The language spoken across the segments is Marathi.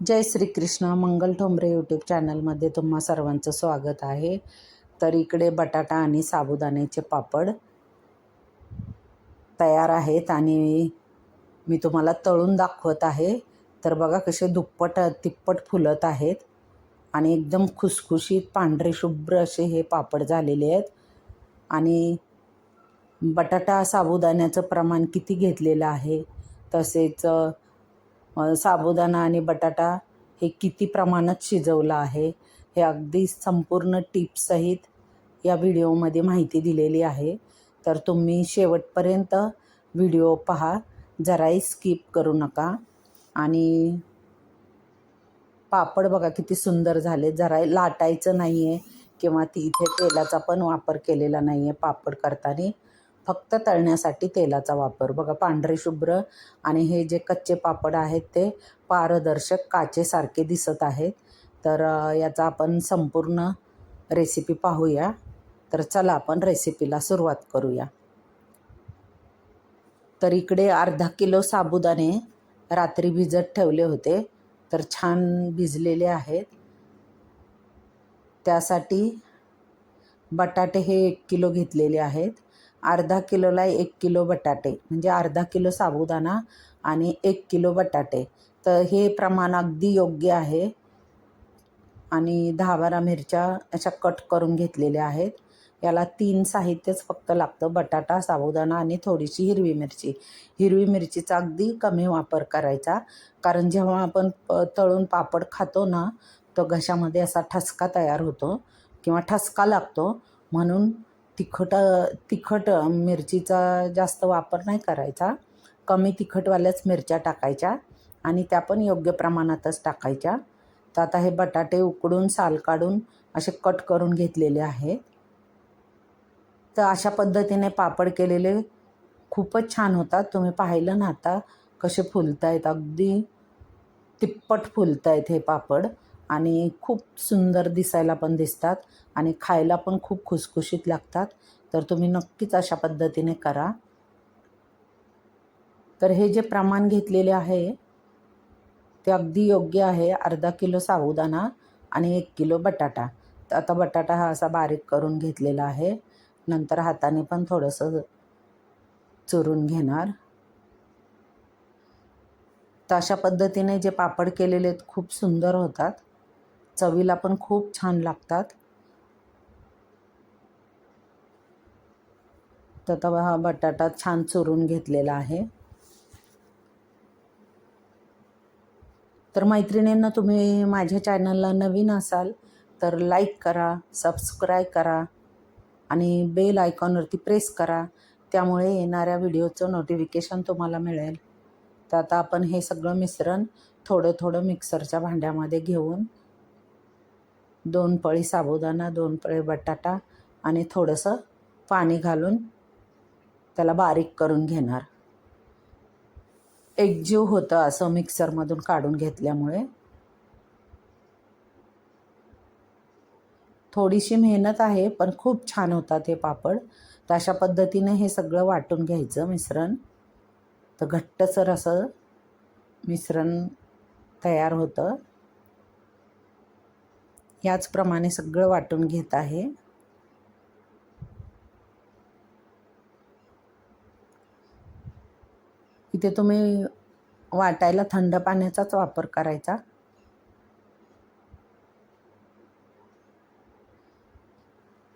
जय श्रीकृष्ण मंगल ठोंबरे यूट्यूब चॅनलमध्ये तुम्हा सर्वांचं स्वागत आहे. तर इकडे बटाटा आणि साबुदाण्याचे पापड तयार आहेत आणि मी तुम्हाला तळून दाखवत आहे. तर बघा कसे दुप्पट तिप्पट फुलत आहेत आणि एकदम खुसखुशीत पांढरे शुभ्र असे हे पापड झालेले आहेत. आणि बटाटा साबुदाण्याचं प्रमाण किती घेतलेलं आहे तसेच साबुदाणा आणि बटाटा हे किती प्रमाणात शिजवलं आहे हे अगदी संपूर्ण टिप्ससहित या व्हिडिओमध्ये माहिती दिलेली आहे. तर तुम्ही शेवटपर्यंत व्हिडिओ पहा जराही स्किप करू नका. आणि पापड बघा किती सुंदर झाले जरा लाटायचं नाही आहे किंवा ती इथे तेलाचा पण वापर केलेला नाही आहे पापड करताना. फक्त तळण्यासाठी तेलाचा वापर. बघा पांढरे शुभ्र आणि हे जे कच्चे पापड आहेत ते पारदर्शक काचेसारखे दिसत आहेत. तर याचा आपण संपूर्ण रेसिपी पाहूया. तर चला आपण रेसिपीला सुरुवात करूया. तर इकडे अर्धा किलो साबुदाणे रात्री भिजत ठेवले होते. तर छान भिजलेले आहेत. त्यासाठी बटाटे हे एक किलो घेतलेले आहेत. अर्धा किलोला एक किलो बटाटे म्हणजे अर्धा किलो साबुदाणा आणि एक किलो बटाटे. तर हे प्रमाण अगदी योग्य आहे. आणि दहा बारा मिरच्या अशा कट करून घेतलेल्या आहेत. याला तीन साहित्यच फक्त लागतं बटाटा साबुदाणा आणि थोडीशी हिरवी मिरची. हिरवी मिरचीचा अगदी कमी वापर करायचा. कारण जेव्हा आपण प- तळून पापड खातो ना तो घशामध्ये असा ठसका तयार होतो किंवा ठसका लागतो. म्हणून तिखट तिखट मिरचीचा जास्त वापर नाही करायचा. कमी तिखटवाल्याच मिरच्या टाकायच्या आणि त्या पण योग्य प्रमाणातच टाकायच्या. तर आता हे बटाटे उकडून साल काढून असे कट करून घेतलेले आहेत. तर अशा पद्धतीने पापड केलेले खूपच छान होतात. तुम्ही पाहिलं ना आता कसे फुलत आहेत अगदी तिप्पट फुलत आहेत हे पापड. आणि खूप सुंदर दिसायला पण दिसतात आणि खायला पण खूप खुसखुशीत लागतात. तर तुम्ही नक्कीच अशा पद्धतीने करा. तर हे जे प्रमाण घेतलेले आहे ते अगदी योग्य आहे. अर्धा किलो साबुदाणा आणि एक किलो बटाटा. तर आता बटाटा हा असा बारीक करून घेतलेला आहे. नंतर हाताने पण थोडंसं चुरून घेणार. तर अशा पद्धतीने जे पापड केलेले आहेत खूप सुंदर होतात. चवीला पण खूप छान लागतात. तर आता हा बटाटा छान चुरून घेतलेला आहे. तर मैत्रिणींना तुम्ही माझ्या चॅनलला नवीन असाल तर लाईक करा सबस्क्राईब करा आणि बेल आयकॉनवरती प्रेस करा. त्यामुळे येणाऱ्या व्हिडिओचं नोटिफिकेशन तुम्हाला मिळेल. तर आता आपण हे सगळं मिश्रण थोडं थोडं मिक्सरच्या भांड्यामध्ये घेऊन दोन पळी साबुदाणा दोन पळी बटाटा आणि थोडंसं पाणी घालून त्याला बारीक करून घेणार. एकजीव होतं असं मिक्सरमधून काढून घेतल्यामुळे. थोडीशी मेहनत आहे पण खूप छान होतात हे पापड. तर अशा पद्धतीने हे सगळं वाटून घ्यायचं मिश्रण. तर घट्टसर असं मिश्रण तयार होतं. ह्याचप्रमाणे सगळं वाटून घेत आहे. इथे तुम्ही वाटायला थंड पाण्याचाच वापर करायचा.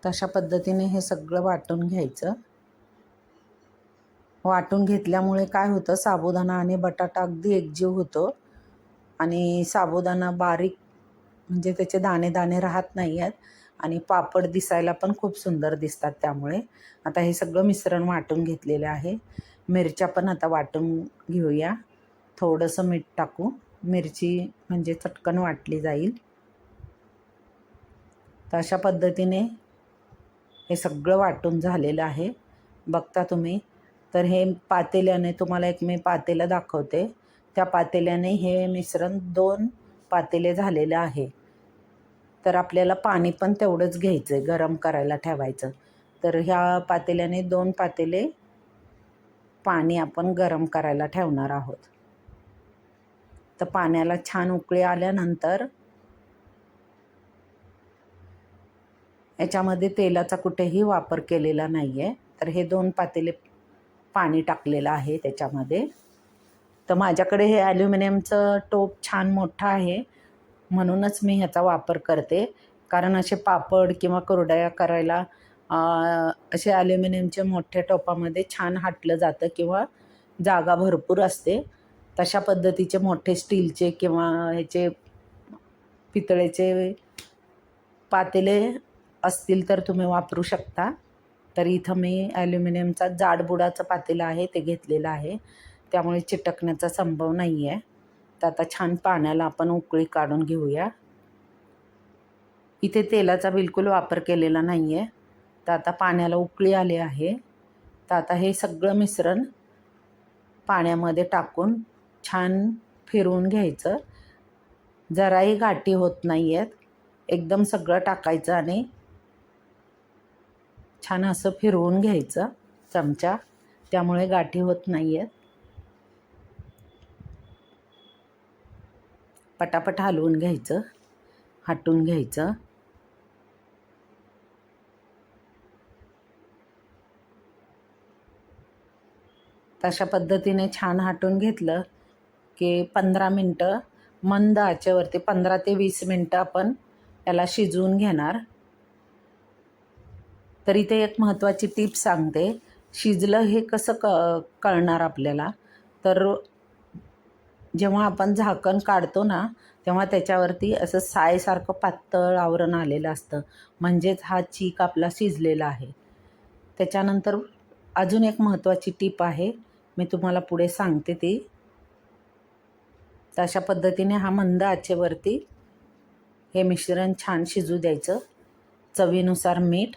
तशा पद्धतीने हे सगळं वाटून घ्यायचं. वाटून घेतल्यामुळे काय होतं? साबुदाणा आणि बटाटा अगदी एकजीव होतो. आणि साबुदाणा बारीक म्हणजे त्याचे दाणे दाणे राहत नाही आहेत आणि पापड दिसायला पण खूप सुंदर दिसतात त्यामुळे. आता हे सगळं मिश्रण वाटून घेतलेलं आहे. मिरच्या पण आता वाटून घेऊया. थोडंसं मीठ टाकू. मिरची म्हणजे चटकन वाटली जाईल. तर अशा पद्धतीने हे सगळं वाटून झालेलं आहे. बघता तुम्ही. तर हे पातेल्याने तुम्हाला एक मी पातेलं दाखवते. त्या पातेल्याने हे मिश्रण दोन पातेले झालेलं आहे. तर आपल्याला पाणी पण तेवढंच घ्यायचं आहे गरम करायला ठेवायचं. तर ह्या पातेल्याने दोन पातेले पाणी आपण गरम करायला ठेवणार आहोत. तर पाण्याला छान उकळी आल्यानंतर याच्यामध्ये तेलाचा कुठेही वापर केलेला नाही आहे तर हे दोन पातेले पाणी टाकलेलं आहे त्याच्यामध्ये. तर माझ्याकडे हे ॲल्युमिनियमचं टोप छान मोठं आहे. म्हणूनच मी ह्याचा वापर करते. कारण असे पापड किंवा कुरडया करायला असे ॲल्युमिनियमच्या मोठ्या टोपामध्ये छान हाटलं जातं किंवा जागा भरपूर असते. तशा पद्धतीचे मोठे स्टीलचे किंवा ह्याचे पितळेचे पातेले असतील तर तुम्ही वापरू शकता. तर इथं मी ॲल्युमिनियमचा जाडबुडाचं पातेलं आहे ते घेतलेलं आहे. त्यामुळे चिटकण्याचा संभव नाही आहे तर आता छान पाण्याला आपण उकळी काढून घेऊया. इथे तेलाचा बिलकुल वापर केलेला नाही आहे तर आता पाण्याला उकळी आली आहे. तर आता हे सगळं मिश्रण पाण्यामध्ये टाकून छान फिरवून घ्यायचं. जराही गाठी होत नाही आहेत एकदम सगळं टाकायचं आणि छान असं फिरवून घ्यायचं चमचा. त्यामुळे गाठी होत नाही आहेत पटापट हलवून घ्यायचं हटून घ्यायचं. तशा पद्धतीने छान हाटून घेतलं की पंधरा मिनटं मंद आचेवरती पंधरा ते वीस मिनटं आपण याला शिजवून घेणार. तरी ते एक महत्त्वाची टीप सांगते शिजलं हे कसं क कळणार आपल्याला? तर जेव्हा आपण झाकण काढतो ना तेव्हा त्याच्यावरती असं सायसारखं पातळ आवरण आलेलं असतं. म्हणजेच हा चीक आपला शिजलेला आहे. त्याच्यानंतर अजून एक महत्त्वाची टीप आहे. मी तुम्हाला पुढे सांगते ती. तर अशा पद्धतीने हा मंद आचेवरती हे मिश्रण छान शिजू द्यायचं. चवीनुसार मीठ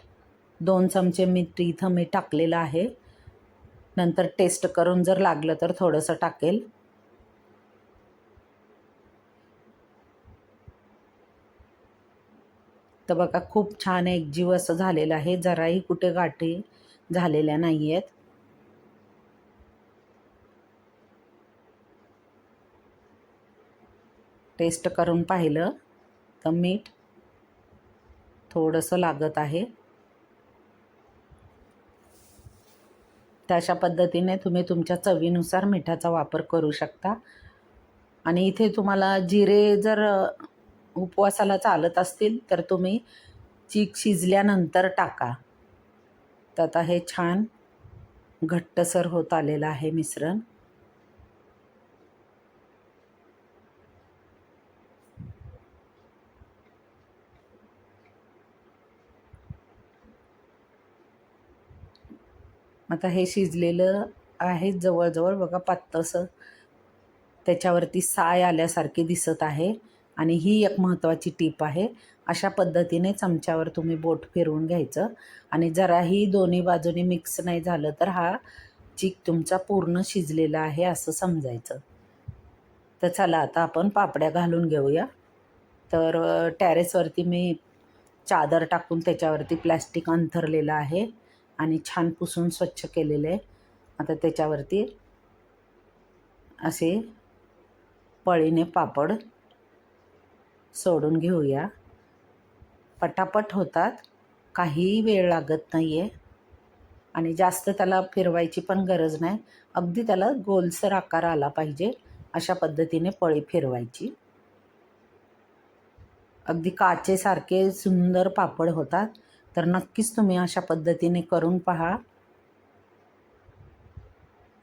दोन चमचे मीठ इथं मी टाकलेलं आहे. नंतर टेस्ट करून जर लागलं तर थोडंसं टाकेल. तर बघा खूप छान एकजीव असं झालेलं आहे. जराही कुठे गाठी झालेल्या नाही आहेत टेस्ट करून पाहिलं तर मीठ थोडंसं लागत आहे. तशा पद्धतीने तुम्ही तुमच्या चवीनुसार मिठाचा वापर करू शकता. आणि इथे तुम्हाला जिरे जर उपवासाला चालत असतील तर तुम्ही चीक शिजल्यानंतर टाका. तर आता हे छान घट्टसर होत आलेलं आहे मिश्रण. आता हे शिजलेलं आहे जवळजवळ बघा पातळसं त्याच्यावरती साय आल्यासारखी दिसत आहे. आणि ही एक महत्त्वाची टीप आहे. अशा पद्धतीने चमच्यावर तुम्ही बोट फिरवून घ्यायचं. आणि जराही दोन्ही बाजूनी मिक्स नाही झालं तर हा चीक तुमचा पूर्ण शिजलेला आहे असं समजायचं. तर चला आता आपण पापड्या घालून घेऊया. तर टॅरेसवरती मी चादर टाकून त्याच्यावरती प्लॅस्टिक अंथरलेलं आहे. आणि छान पुसून स्वच्छ केलेलं आहे. आता त्याच्यावरती असे पळीने पापड सोडून घेऊया. पटापट होतात. काहीही वेळ लागत नाही आहे आणि जास्त त्याला फिरवायची पण गरज नाही. अगदी त्याला गोलसर आकार आला पाहिजे अशा पद्धतीने पळी फिरवायची. अगदी काचेसारखे सुंदर पापड होतात. तर नक्कीच तुम्ही अशा पद्धतीने करून पहा.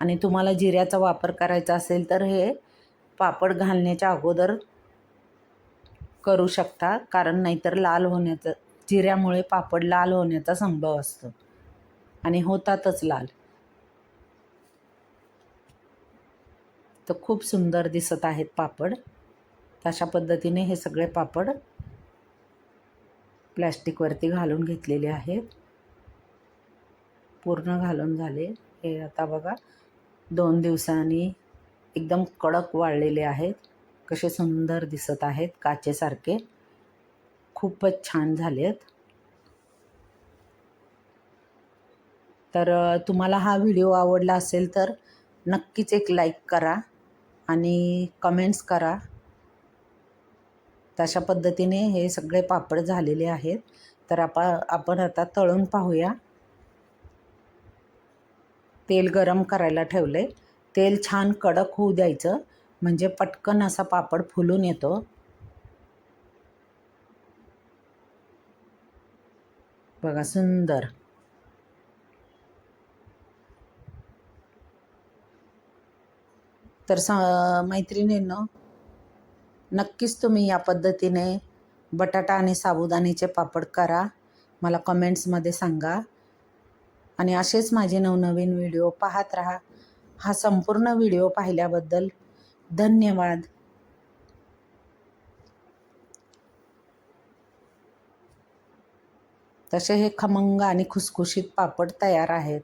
आणि तुम्हाला जिऱ्याचा वापर करायचा असेल तर हे पापड घालण्याच्या अगोदर करू शकता कारण नाहीतर लाल होण्याचं जिऱ्यामुळे पापड लाल होण्याचा संभव असतो. आणि होतातच लाल. तर खूप सुंदर दिसत आहेत पापड. तशा पद्धतीने हे सगळे पापड प्लॅस्टिकवरती घालून घेतलेले आहेत. पूर्ण घालून झाले. हे आता बघा दोन दिवसांनी एकदम कडक वाळलेले आहेत. कसे सुंदर दिसत आहेत काचेसारखे. खूपच छान झालेत. तर तुम्हाला हा व्हिडिओ आवडला असेल तर नक्कीच एक लाईक करा आणि कमेंट्स करा. तशा पद्धतीने हे सगळे पापड झालेले आहेत. तर आपा आपण आता तळून पाहूया. तेल गरम करायला ठेवलं आहे तेल छान कडक होऊ द्यायचं. म्हणजे पटकन असा पापड फुलून येतो. बघा सुंदर. तर स मैत्रिणींनो नक्कीच तुम्ही या पद्धतीने बटाटा आणि साबुदाण्याचे पापड करा. मला कमेंट्समध्ये सांगा. आणि असेच माझे नवनवीन व्हिडिओ पाहत राहा. हा संपूर्ण व्हिडिओ पाहिल्याबद्दल धन्यवाद. तसे हे खमंग आणि खुसखुशीत पापड तयार आहेत.